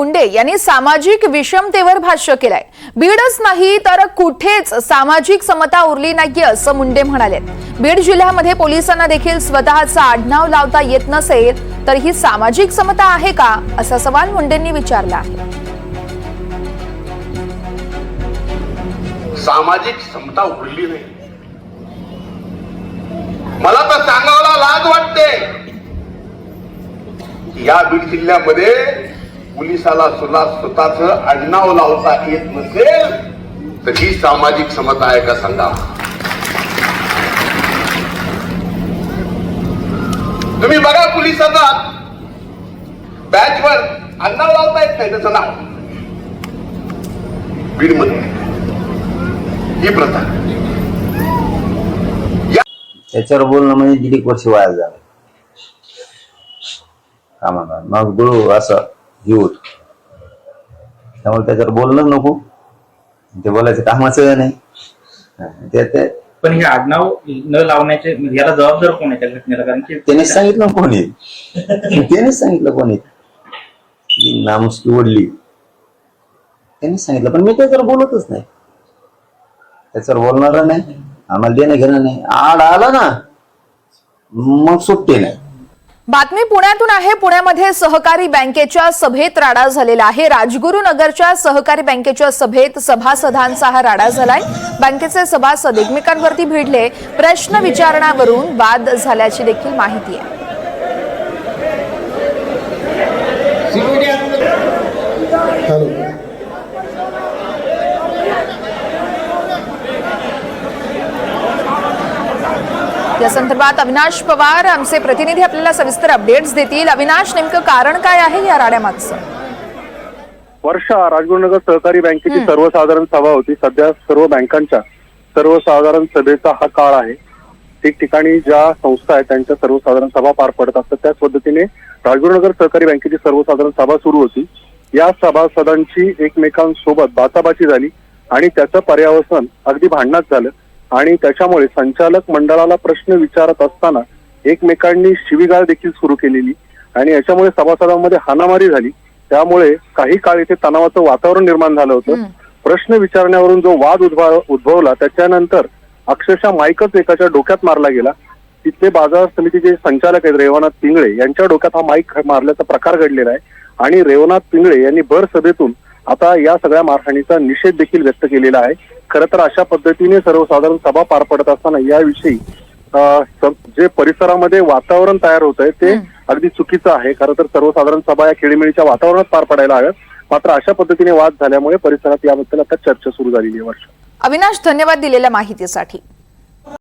मुंडे यांनी सामाजिक विषमतेवर भाष्य केलंय. बीडच नाही तर कुठेच सामाजिक समता उरली नाहीये असं मुंडे म्हणाले बीड जिल्ह्यामध्ये पोलिसांना देखील स्वतःचं आडनाव लावता येत नसेल तर ही सामाजिक समता आहे का असा सवाल मुंडेंनी विचारला आहे. सामाजिक समता उरली नाही. मला तर सांगायला लाज वाटते. या बीड जिल्ह्यामध्ये पोलिसाला सुद्धा स्वतःच आडनाव लावता येत नसेल तर ही सामाजिक समता आहे का सांगा? तुम्ही बघा पोलिसाचा बॅचवर आडनाव लावता येत नाही त्याचं नाव. बीडमध्ये ही प्रथा. त्याच्यावर बोलणं म्हणजे दीड एक वर्ष वाया झालं कामाला मग गुरु असं हे होत. त्यामुळे त्याच्यावर बोलणं नको ते बोलायचं कामाचं नाही. ते पण हे आडनाव न लावण्याचे म्हणजे याला जबाबदार कोण आहे त्या घटनेला? कारण की त्यानेच सांगितलं कोणी. त्यानेच सांगितलं कोणी. की नामुष्की ओढली त्यांनीच सांगितलं पण मी त्याच्यावर बोलतच नाही. त्याच्यावर बोलणार नाही. आम्हाला देणं घेणं नाही. आड आला ना मग सुट्टी नाही. बातमी पुण्यातून आहे. पुण्यामध्ये सहकारी बँकेच्या सभेत राडा झालेला आहे. राजगुरू नगरच्या सहकारी बँकेच्या सभेत सभासदांचा हा राडा झालाय. बँकेचे सभासद एकमेकांवरती भिडले. प्रश्न विचारण्यावरून वाद झाल्याची देखील माहिती आहे. या संदर्भात अविनाश पवार आमचे प्रतिनिधी आपल्याला सविस्तर अपडेट्स देतील. अविनाश नेमकं कारण काय आहे या राड्यामागचं? वर्षा राजगुरुनगर सहकारी बँकेची सर्वसाधारण सभा होती. सध्या सर्व बँकांच्या सर्वसाधारण सभेचा हा काळ आहे. ठिकठिकाणी ज्या संस्था आहेत त्यांच्या सर्वसाधारण सभा पार पडत असतात. त्याच पद्धतीने राजगुरुनगर सहकारी बँकेची सर्वसाधारण सभा सुरू होती. या सभासदांची एकमेकांसोबत बाचाबाची झाली आणि त्याचं पर्यावसन अगदी भांडणात झालं. आणि त्याच्यामुळे संचालक मंडळाला प्रश्न विचारत असताना एकमेकांनी शिवीगाळ देखील सुरू केलेली आणि याच्यामुळे सभासदांमध्ये हाणामारी झाली. त्यामुळे काही काळ इथे तणावाचं वातावरण निर्माण झालं होतं. प्रश्न विचारण्यावरून जो वाद उद्भव उद्भवला त्याच्यानंतर अक्षरशः माईकच एकाच्या डोक्यात मारला गेला. तिथले बाजार समितीचे संचालक आहेत रेवनाथ पिंगळे. यांच्या डोक्यात हा माईक मारल्याचा प्रकार घडलेला आहे. आणि रेवनाथ पिंगळे यांनी भर सभेतून आता या सगळ्या मारहाणीचा निषेध देखील व्यक्त केलेला आहे. खरं तर अशा पद्धतीने सर्वसाधारण सभा पार पडत असताना याविषयी जे परिसरामध्ये वातावरण तयार होत आहे ते अगदी चुकीचं आहे. खरं तर सर्वसाधारण सभा या खेळीमेळीच्या वातावरणात पार पडायला हव्यात. मात्र अशा पद्धतीने वाद झाल्यामुळे परिसरात याबद्दल आता चर्चा सुरू झालेली आहे वर्ष अविनाश धन्यवाद दिलेल्या माहितीसाठी.